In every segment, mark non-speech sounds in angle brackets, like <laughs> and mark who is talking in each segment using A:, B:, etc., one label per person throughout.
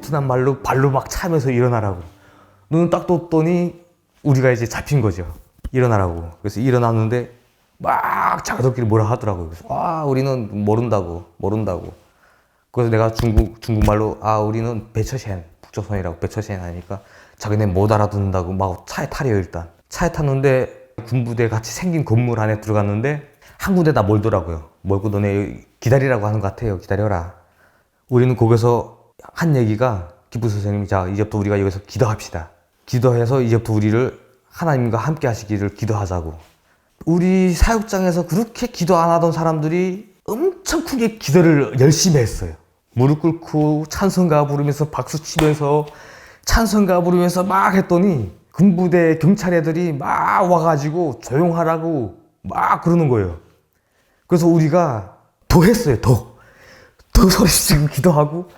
A: 베트남 말로 발로 막 차면서 일어나라고. 눈을 딱 떴더니 우리가 이제 잡힌 거죠. 일어나라고. 그래서 일어났는데 막 자기들끼리 뭐라 하더라고요. 그래서 아 우리는 모른다고 모른다고. 그래서 내가 중국 중국말로 아 우리는 배처셴 북조선이라고 배처셴 하니까 자기네 못 알아듣는다고 막 차에 타려 일단 차에 탔는데 군부대 같이 생긴 건물 안에 들어갔는데 한 군데 다 몰더라고요. 몰고 너네 기다리라고 하는 것 같아요. 기다려라. 우리는 거기서 한 얘기가 기부 선생님이 자 이제부터 우리가 여기서 기도합시다. 기도해서 이제부터 우리를 하나님과 함께 하시기를 기도하자고. 우리 사육장에서 그렇게 기도 안 하던 사람들이 엄청 크게 기도를 열심히 했어요. 무릎 꿇고 찬송가 부르면서 박수 치면서 찬송가 부르면서 막 했더니 군부대 경찰 애들이 막 와가지고 조용하라고 막 그러는 거예요. 그래서 우리가 더 했어요, 더. 더 <laughs> 소리 지르고 기도하고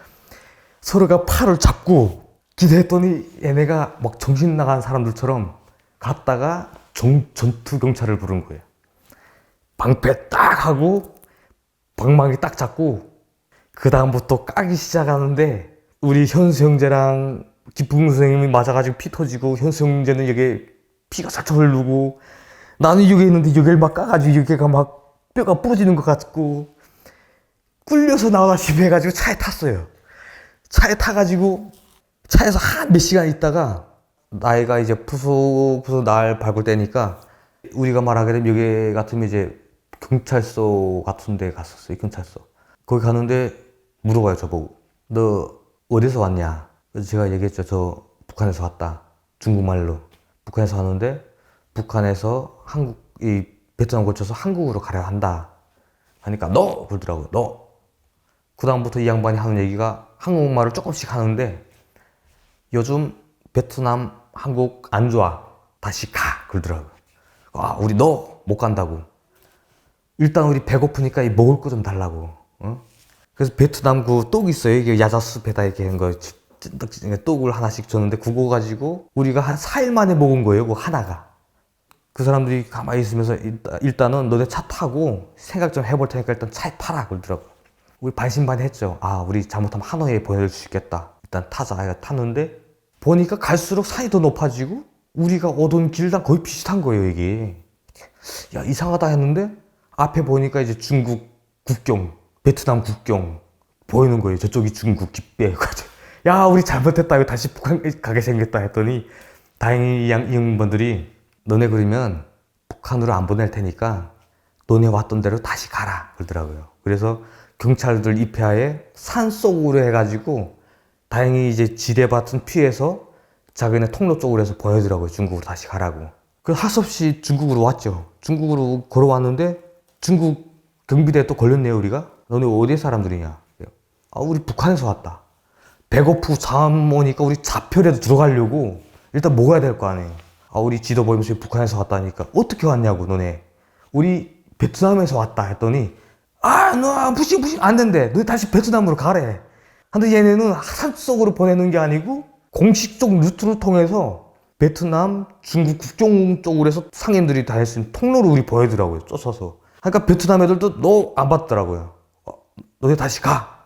A: 서로가 팔을 잡고 기도했더니 얘네가 막 정신 나간 사람들처럼 갔다가 정- 전투 경찰을 부른 거예요. 방패 딱 하고 방망이 딱 잡고 그 다음부터 까기 시작하는데 우리 현수 형제랑 기쁨 선생님이 맞아가지고 피 터지고 현수 형제는 여기 피가 살짝 흐르고 나는 여기 있는데 여기를 막 까가지고 여기가 막 뼈가 부러지는 것 같고 꿀려서 나와가지고 해가지고 차에 탔어요. 차에 타가지고 차에서 한 몇 시간 있다가 나이가 이제 푸석푸석 날 밟을 때니까 우리가 되면 여기 같으면 이제 경찰서 같은 데 갔었어요. 경찰서. 거기 가는데 물어봐요, 저보고. 너 어디서 왔냐? 제가 얘기했죠. 저 북한에서 왔다. 중국말로. 북한에서 왔는데 북한에서 한국, 이 베트남 거쳐서 한국으로 가려 한다. 하니까 너! 그러더라고요. 너! 그 다음부터 이 양반이 하는 얘기가 한국말을 조금씩 하는데 요즘 베트남, 한국 안 좋아. 다시 가. 그러더라고요. 아, 우리 너 못 간다고. 일단 우리 배고프니까 이 먹을 거 좀 달라고. 어? 그래서 베트남 그떡 있어요. 이게 야자숲에다 이렇게 한 거. 떡을 하나씩 줬는데 그거 가지고 우리가 한 4일 만에 먹은 거예요. 그 하나가. 그 사람들이 가만히 있으면서 일단, 일단은 너네 차 타고 생각 좀 해볼 테니까 일단 차에 타라 그러더라고. 우리 반신반의했죠. 아, 우리 잘못하면 하노이에 보내줄 수 있겠다. 일단 타자. 해가 탔는데 보니까 갈수록 산이 더 높아지고 우리가 오던 길랑 거의 비슷한 거예요, 이게. 야, 이상하다 했는데 앞에 보니까 이제 중국 국경, 베트남 국경 보이는 거예요. 저쪽이 중국 기배. <laughs> 야, 우리 잘못했다. 이거 다시 북한 가게 생겼다 했더니 다행히 이 양- 이 형분들이 너네 그러면 북한으로 안 보낼 테니까 너네 왔던 대로 다시 가라 그러더라고요. 그래서 경찰들 입회하에 산 속으로 해가지고 다행히 이제 지뢰밭은 피해서 자기네 통로 쪽으로 해서 보여주더라고요. 중국으로 다시 가라고. 그 없이 중국으로 왔죠. 중국으로 걸어왔는데 중국 경비대에 또 걸렸네요, 우리가. 너네 어디 사람들이냐? 아, 우리 북한에서 왔다. 배고프고 잠 오니까 우리 좌표라도 들어가려고 일단 먹어야 될 거 아니에요. 아, 우리 지도 보면서 북한에서 왔다니까. 어떻게 왔냐고, 너네. 우리 베트남에서 왔다 했더니, 아, 너, 부싱, 부싱, 안 된대. 너 다시 베트남으로 가래. 근데 얘네는 산 속으로 보내는 게 아니고, 공식적 루트를 통해서 베트남, 중국 국경 쪽으로 해서 상인들이 다 했으면 통로를 우리 보여주더라고요. 쫓아서. 그러니까 베트남 애들도 너 안 받더라고요. 어, 너네 다시 가.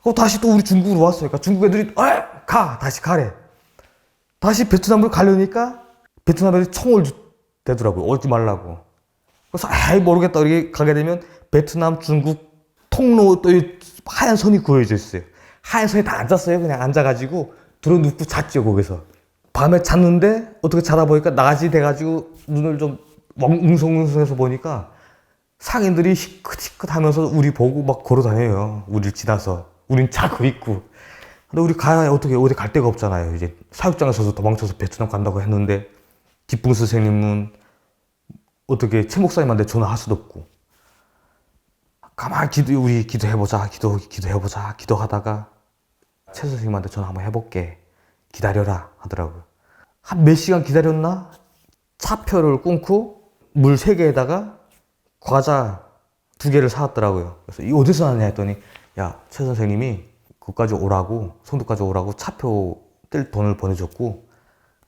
A: 그럼 다시 또 우리 중국으로 왔어요. 그러니까 중국 애들이, 에! 가! 다시 가래. 다시 베트남으로 가려니까 베트남 애들이 주- 대더라고요. 오지 말라고. 그래서 에이 모르겠다 이렇게 가게 되면 베트남 중국 통로 또이 하얀 선이 그어져 있어요. 하얀 선에 다 앉았어요. 그냥 앉아가지고 들어 눕고 잤죠 거기서. 밤에 잤는데 어떻게 자다 보니까 낮이 돼가지고 눈을 좀 멍- 웅성웅성해서 보니까 상인들이 희끗희끗하면서 우리 보고 막 걸어다녀요. 우리를 지나서. 우린 자고 있고. 근데 우리 가야 어떻게 어디 갈 데가 없잖아요. 이제 사육장에서도 도망쳐서 베트남 간다고 했는데 기쁨 선생님은 어떻게 최 목사님한테 전화할 수도 없고 가만히 기도 우리 기도해보자 기도 기도해보자 기도하다가 최 선생님한테 전화 한번 해볼게. 기다려라 하더라고요. 한 몇 시간 기다렸나? 차표를 끊고 물 세 개에다가 과자 두 개를 사왔더라고요. 그래서 이 어디서 나냐 했더니 야 최 선생님이 그까지 오라고 송도까지 오라고 차표 뗄 돈을 보내줬고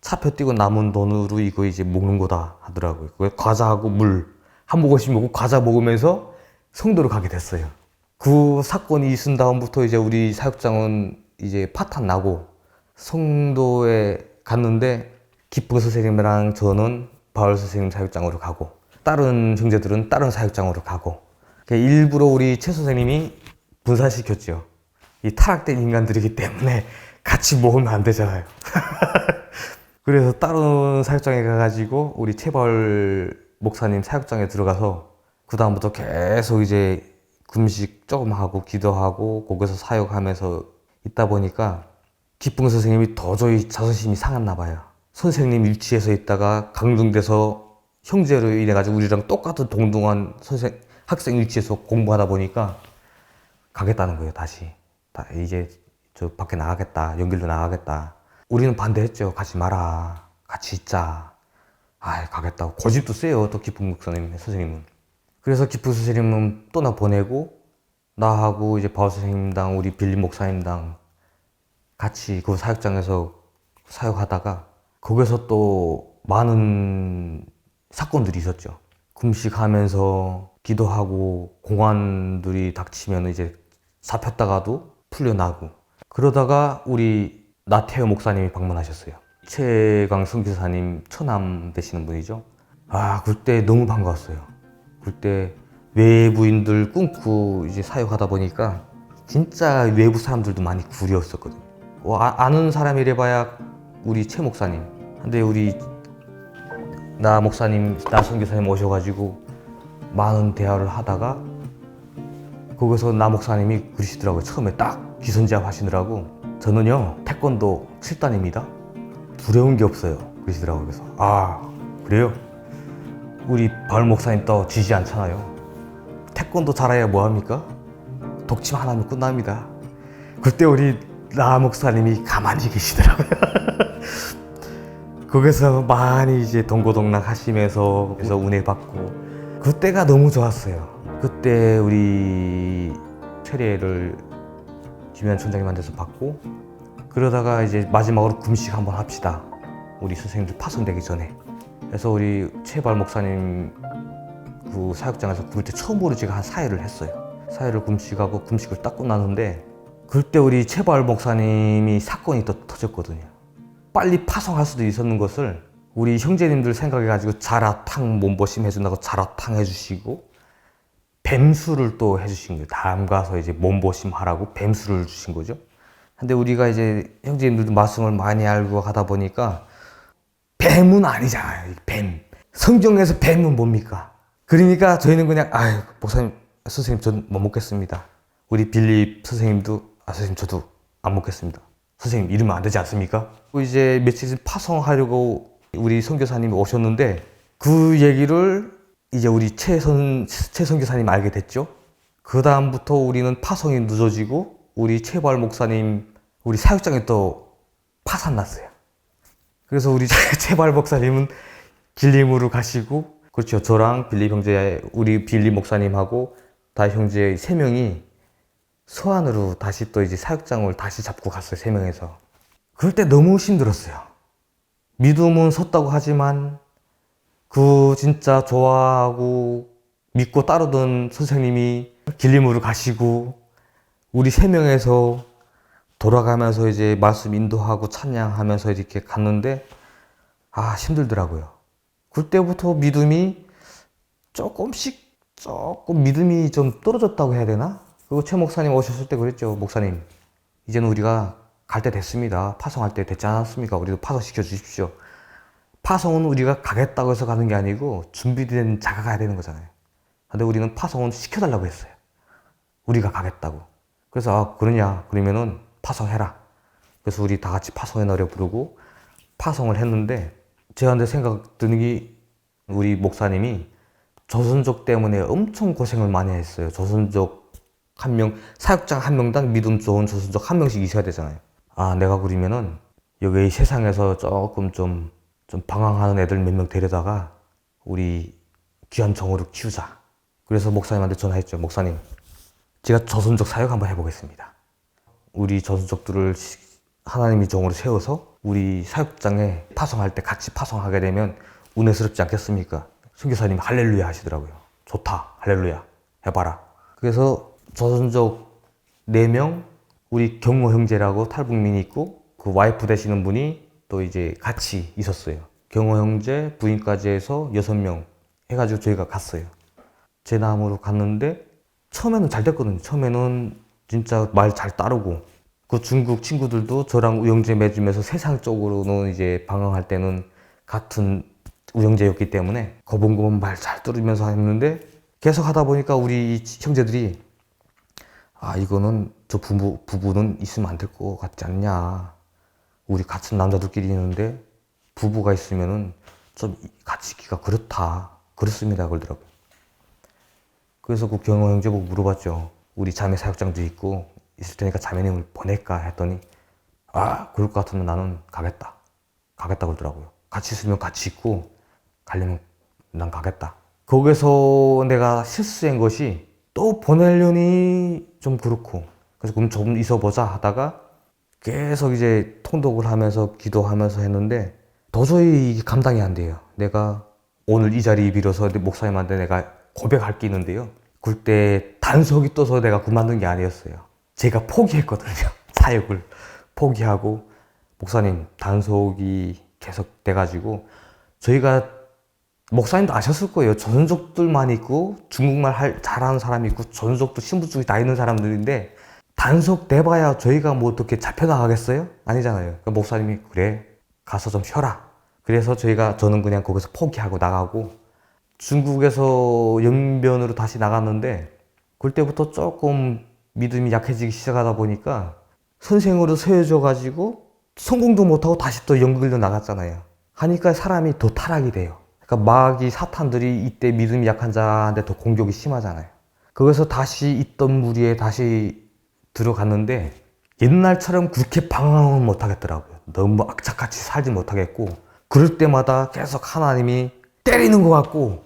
A: 차표 띄고 남은 돈으로 이거 이제 먹는 거다 하더라고요. 그 과자하고 물 한 모금씩 먹고 과자 먹으면서 성도로 가게 됐어요. 그 사건이 있은 다음부터 이제 우리 사육장은 이제 파탄 나고 성도에 갔는데 기쁜 선생님이랑 저는 바울 선생님 사육장으로 가고 다른 형제들은 다른 사육장으로 가고 일부러 우리 최 선생님이 분산시켰죠. 이 타락된 인간들이기 때문에 같이 모으면 안 되잖아요. <laughs> 그래서 다른 사육장에 가가지고 우리 채벌 목사님 사육장에 들어가서 그 다음부터 계속 이제 금식 조금 하고 기도하고 거기서 사역하면서 있다 보니까 기쁜 선생님이 도저히 자존심이 상했나 봐요. 선생님 일치에서 있다가 강등돼서 형제로 인해 가지고 우리랑 똑같은 동등한 선생 학생 일치에서 공부하다 보니까 가겠다는 거예요 다시. 다 이제 저 밖에 나가겠다 연길로 나가겠다. 우리는 반대했죠. 가지 마라. 같이 있자. 아 가겠다고 고집도 세요. 또 기쁜 목사님 선생님은. 그래서 기쁜 선생님은 또 나 보내고 나하고 이제 바울 선생님당 우리 빌리 목사님당 같이 그 사역장에서 사역하다가 거기서 또 많은 사건들이 있었죠. 금식하면서 기도하고 공안들이 닥치면 이제 잡혔다가도 풀려나고 그러다가 우리 나태호 목사님이 방문하셨어요. 최강 선교사님 처남 되시는 분이죠. 아 그때 너무 반가웠어요. 그때 외부인들 꿈꾸 이제 사역하다 보니까 진짜 외부 사람들도 많이 구렸었거든요. 어, 아, 아는 사람이래봐야 우리 최 목사님. 근데 우리 나 목사님, 나 선교사님 오셔가지고 많은 대화를 하다가 거기서 나 목사님이 그러시더라고요. 처음에 딱 기선제압 하시더라고. 저는요, 태권도 7단입니다. 두려운 게 없어요. 그러시더라고요. 그래서, 아, 그래요? 우리 바울 목사님 또 지지 않잖아요. 태권도 잘해야 뭐합니까? 독침 하나면 끝납니다. 그때 우리 나 목사님이 가만히 계시더라고요. <laughs> 거기서 많이 이제 동고동락 하시면서 그래서 은혜 받고 그때가 너무 좋았어요. 그때 우리 최례를 김현 총장님한테서 받고 그러다가 이제 마지막으로 금식 한번 합시다. 우리 선생님들 파손되기 전에. 그래서 우리 최발 목사님 그 사역장에서 그때 처음으로 제가 한 사회를 했어요. 사회를 금식하고 금식을 딱 끝났는데 그때 우리 최발 목사님이 사건이 또 터졌거든요. 빨리 파송할 수도 있었는 것을 우리 형제님들 생각해가지고 자라탕 몸보심 해준다고 자라탕 해주시고 뱀수를 또 해주신 거예요. 다음 가서 이제 몸보심 하라고 뱀수를 주신 거죠. 근데 우리가 이제 형제님들도 말씀을 많이 알고 하다 보니까 뱀은 아니잖아요. 뱀. 성경에서 뱀은 뭡니까? 그러니까 저희는 그냥 아 목사님 선생님 전 못 먹겠습니다. 우리 빌립 선생님도 아 선생님 저도 안 먹겠습니다. 선생님 이러면 안 되지 않습니까? 그 이제 며칠 파송하려고 우리 선교사님이 오셨는데 그 얘기를 이제 우리 최선 최선교사님 알게 됐죠. 그 다음부터 우리는 파송이 늦어지고 우리 최발 목사님 우리 사육장에 또 파산 났어요. 그래서 우리 최발 <laughs> 목사님은 길림으로 가시고 그렇죠. 저랑 빌리 형제 우리 빌리 목사님하고 다 형제 세 명이 소안으로 다시 또 이제 사육장을 다시 잡고 갔어요. 세 명에서. 그럴 때 너무 힘들었어요. 믿음은 섰다고 하지만 그 진짜 좋아하고 믿고 따르던 선생님이 길림으로 가시고 우리 세 명에서 돌아가면서 이제 말씀 인도하고 찬양하면서 이렇게 갔는데 아 힘들더라고요. 그때부터 믿음이 조금씩 조금 믿음이 좀 떨어졌다고 해야 되나? 그리고 최 목사님 오셨을 때 그랬죠. 목사님, 이제는 우리가 갈 때 됐습니다. 파송할 때 됐지 않았습니까? 우리도 파송시켜 주십시오. 파송은 우리가 가겠다고 해서 가는 게 아니고 준비된 자가 가야 되는 거잖아요. 근데 우리는 파송은 시켜달라고 했어요. 우리가 가겠다고. 그래서 아, 그러냐? 그러면은 파송해라. 그래서 우리 다 같이 파송의 노래 부르고 파송을 했는데 저한테 생각 드는 게 우리 목사님이 조선족 때문에 엄청 고생을 많이 했어요. 조선족 한 명, 사역장 한 명당 믿음 좋은 조선족 한 명씩 있어야 되잖아요. 아, 내가 그러면은 여기 이 세상에서 조금 좀, 좀 방황하는 애들 몇 명 데려다가 우리 귀한 정으로 키우자. 그래서 목사님한테 전화했죠. 목사님, 제가 조선족 사역 한번 해보겠습니다. 우리 시- 하나님이 종으로 세워서 우리 사역장에 파송할 때 같이 파송하게 되면 은혜스럽지 않겠습니까? 선교사님이 할렐루야 하시더라고요. 좋다. 할렐루야. 해봐라. 그래서 조선족 4명, 우리 경호 형제라고 탈북민이 있고 그 와이프 되시는 분이 또 이제 같이 있었어요. 경호 형제 부인까지 해서 여섯 명 해가지고 저희가 갔어요. 제 나무로 갔는데 처음에는 잘 됐거든요. 처음에는 진짜 말 잘 따르고 그 중국 친구들도 저랑 우영재 맺으면서 세상적으로는 이제 방황할 때는 같은 우영재였기 때문에 거봉거봉 말 잘 들으면서 했는데 계속 하다 보니까 우리 형제들이 아 이거는 저 부부 부부는 있으면 안 될 것 같지 않냐. 우리 같은 남자들끼리 있는데 부부가 있으면은 좀 같이 있기가 그렇다. 그렇습니다. 그러더라고요. 그래서 그 경호 형제 보고 물어봤죠 우리 자매 사육장도 있고 있을 테니까 자매님을 보낼까 했더니 아 그럴 것 같으면 나는 가겠다 가겠다 그러더라고요 같이 있으면 같이 있고 가려면 난 가겠다 거기서 내가 실수한 것이 또 보내려니 좀 그렇고 그래서 그럼 좀 있어보자 하다가 계속 이제 통독을 하면서 기도하면서 했는데 도저히 감당이 안 돼요. 내가 오늘 이 자리 빌어서 목사님한테 내가 고백할 게 있는데요. 그때 단속이 떠서 내가 그만둔 게 아니었어요. 제가 포기했거든요. <laughs> 사역을 포기하고 목사님 단속이 계속 돼가지고 저희가 목사님도 아셨을 거예요. 전속들만 있고 중국말 할, 잘하는 사람이 있고 전속도 신분증이 다 있는 사람들인데 단속 내봐야 저희가 뭐 어떻게 잡혀나가겠어요? 아니잖아요. 목사님이 그래 가서 좀 쉬어라. 그래서 저희가 저는 그냥 거기서 포기하고 나가고 중국에서 영변으로 다시 나갔는데 그때부터 조금 믿음이 약해지기 시작하다 보니까 선생으로 세워져 가지고 성공도 못하고 다시 또 연극으로 나갔잖아요. 하니까 사람이 더 타락이 돼요. 그러니까 마귀 사탄들이 이때 믿음이 약한 자한테 더 공격이 심하잖아요. 거기서 다시 있던 무리에 다시 들어갔는데 옛날처럼 그렇게 방황은 못 하겠더라고요. 너무 악착같이 살지 못하겠고 그럴 때마다 계속 하나님이 때리는 것 같고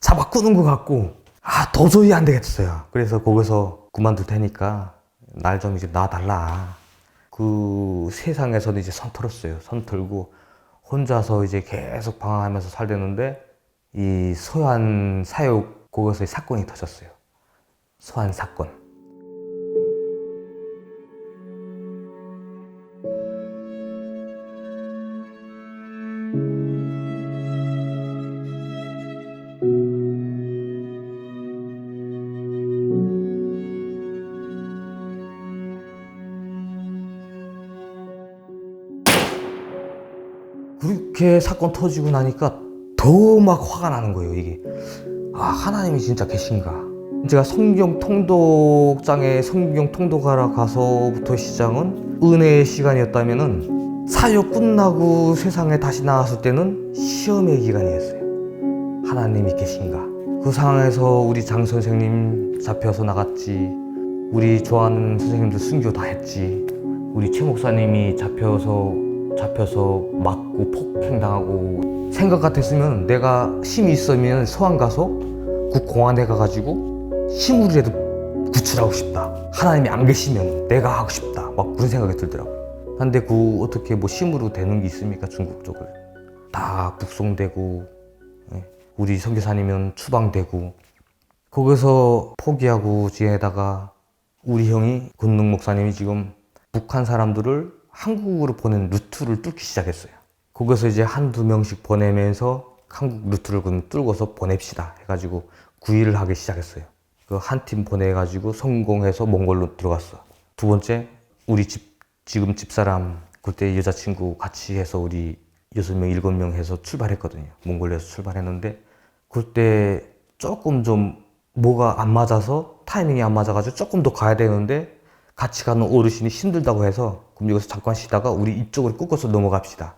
A: 잡아 끄는 것 같고 아 도저히 안 되겠어요. 그래서 거기서 그만둘 테니까 날 좀 이제 놔달라. 그 세상에서는 이제 선 털었어요. 선 털고 혼자서 이제 계속 방황하면서 살대는데 이 소환 사육 거기서 사건이 터졌어요. 소환 사건. 그렇게 사건 터지고 나니까 더 막 화가 나는 거예요, 이게. 아, 하나님이 진짜 계신가? 제가 성경 통독장에 성경 통독하러 가서부터 시작은 은혜의 시간이었다면은 사역 끝나고 세상에 다시 나왔을 때는 시험의 기간이었어요. 하나님이 계신가? 그 상황에서 우리 장 선생님 잡혀서 나갔지. 우리 좋아하는 선생님들 순교 다 했지. 우리 최 목사님이 잡혀서 잡혀서 맞고 폭행당하고 생각 같았으면 내가 힘이 있으면 소환 가서 그 공안에 가가지고 힘으로라도 구출하고 싶다. 하나님이 안 계시면 내가 하고 싶다. 막 그런 생각이 들더라고. 근데 그 어떻게 뭐 힘으로 되는 게 있습니까 중국 쪽을 다 북송되고 예. 우리 선교사님은 추방되고 거기서 포기하고 지내다가 우리 형이 군능 목사님이 지금 북한 사람들을 한국으로 보낸 루트를 뚫기 시작했어요. 거기서 이제 한두 명씩 보내면서 한국 루트를 그럼 뚫고서 보냅시다 해가지고 구일을 하기 시작했어요. 그 한 팀 보내가지고 성공해서 몽골로 들어갔어. 두 번째 우리 집 지금 집사람 그때 여자친구 같이 해서 우리 여섯 명 일곱 명 해서 출발했거든요. 몽골에서 출발했는데 그때 조금 좀 뭐가 안 맞아서 타이밍이 안 맞아가지고 조금 더 가야 되는데 같이 가는 어르신이 힘들다고 해서 그럼 여기서 잠깐 쉬다가 우리 이쪽으로 꺾어서 넘어갑시다.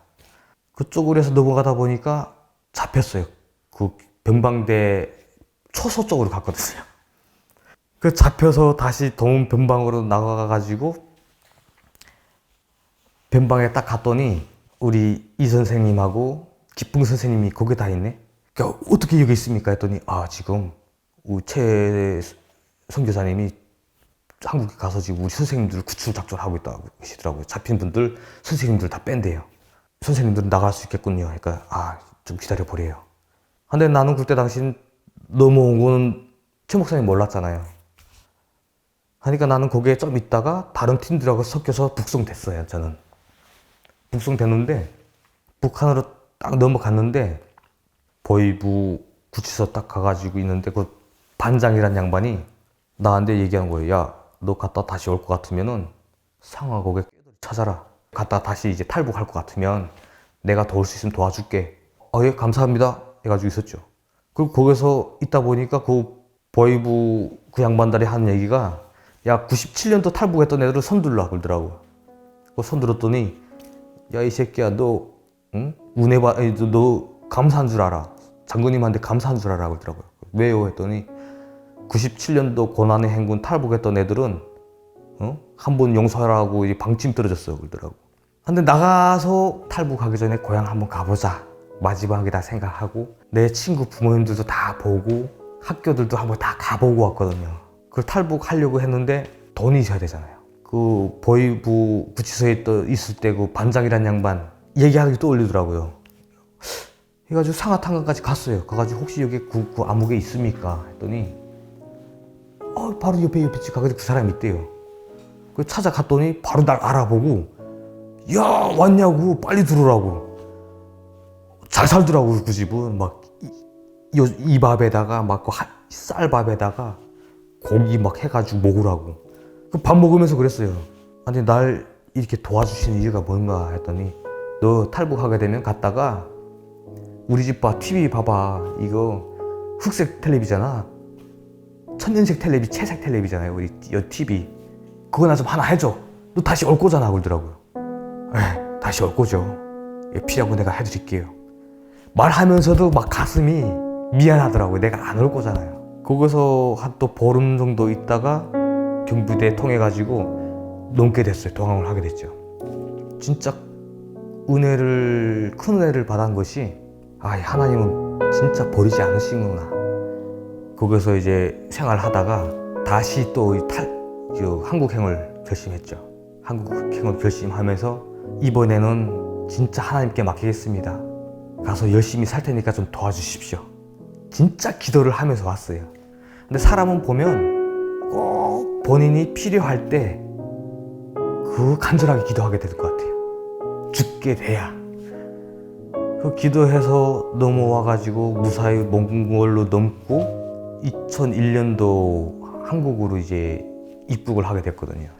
A: 그쪽으로 해서 넘어가다 보니까 잡혔어요. 그 변방대 초소 쪽으로 갔거든요. 그 잡혀서 다시 동은 변방으로 나가가지고 변방에 딱 갔더니 우리 이 선생님하고 기풍 선생님이 거기 다 있네. 그러니까 어떻게 여기 있습니까? 했더니 아 지금 우리 최 선교사님이 한국에 가서 지금 우리 선생님들 구출 작전하고 있다고 계시더라고요. 잡힌 분들 선생님들 다 뺀대요. 선생님들은 나갈 수 있겠군요. 그러니까 아 좀 기다려 보래요. 근데 나는 그때 당시 넘어온 거는 최 목사님 몰랐잖아요. 하니까 나는 거기에 좀 있다가 다른 팀들하고 섞여서 북송됐어요, 저는. 북송됐는데, 북한으로 딱 넘어갔는데, 보이부 구치소 딱 가가지고 있는데, 그 반장이란 양반이 나한테 얘기한 거예요. 야, 너 갔다 다시 올 것 같으면은 상하곡에 꾀돌이 찾아라. 갔다 다시 이제 탈북할 것 같으면 내가 도울 수 있으면 도와줄게. 아, 예, 감사합니다. 해가지고 있었죠. 그리고 거기서 있다 보니까 그 보이부 그 양반들이 하는 얘기가 야, 97년도 탈북했던 애들을 손들라 그러더라고. 그 손들었더니 야, 이 새끼야, 너, 응? 아니, 너, 너 감사한 줄 알아. 장군님한테 감사한 줄 알아 그러더라고요. 왜요? 했더니 97년도 고난의 행군 탈북했던 애들은 어? 한 번 용서하라고 방침 떨어졌어 그러더라고. 근데 나가서 탈북하기 전에 고향 한번 가보자. 마지막이다 생각하고 내 친구 부모님들도 다 보고 학교들도 한번 다 가보고 왔거든요. 그걸 탈북하려고 했는데 돈이 있어야 되잖아요. 그 보이부 구치소에 또 있을 때 그 반장이란 양반 얘기하는 게 떠올리더라고요. 해가지고 상하탄강까지 갔어요. 가가지고 혹시 여기 그, 그 암흑에 있습니까? 했더니 어, 바로 옆에 옆에 집 가가지고 그 사람이 있대요. 그 찾아갔더니 바로 날 알아보고 야 왔냐고 빨리 들어오라고. 잘 살더라고 그 집은. 막 이 밥에다가 막그 쌀밥에다가 고기 막 해가지고 먹으라고. 그 밥 먹으면서 그랬어요. 아니 날 이렇게 도와주시는 이유가 뭔가 했더니 너 탈북하게 되면 갔다가 우리 집 봐 TV 봐봐. 이거 흑색 텔레비잖아 천연색 텔레비 채색 텔레비잖아요 우리 여 TV 그거 나 좀 하나 해줘. 너 다시 올 거잖아 그러더라고요. 에 다시 올 거죠. 예, 필요하고 내가 해드릴게요. 말하면서도 막 가슴이 미안하더라고요. 내가 안 올 거잖아요. 거기서 한 또 보름 정도 있다가 경부대 통해 가지고 넘게 됐어요. 동항을 하게 됐죠. 진짜 은혜를 큰 은혜를 받은 것이 아 하나님은 진짜 버리지 않으시구나 거기서 이제 생활하다가 다시 또 탈, 그 한국행을 결심했죠. 한국행을 결심하면서 이번에는 진짜 하나님께 맡기겠습니다. 가서 열심히 살 테니까 좀 도와주십시오. 진짜 기도를 하면서 왔어요. 근데 사람은 보면 꼭 본인이 필요할 때 그 간절하게 기도하게 될것 같아요. 죽게 돼야. 그 기도해서 넘어와가지고 무사히 몽골로 넘고 2001년도 한국으로 이제 입국을 하게 됐거든요.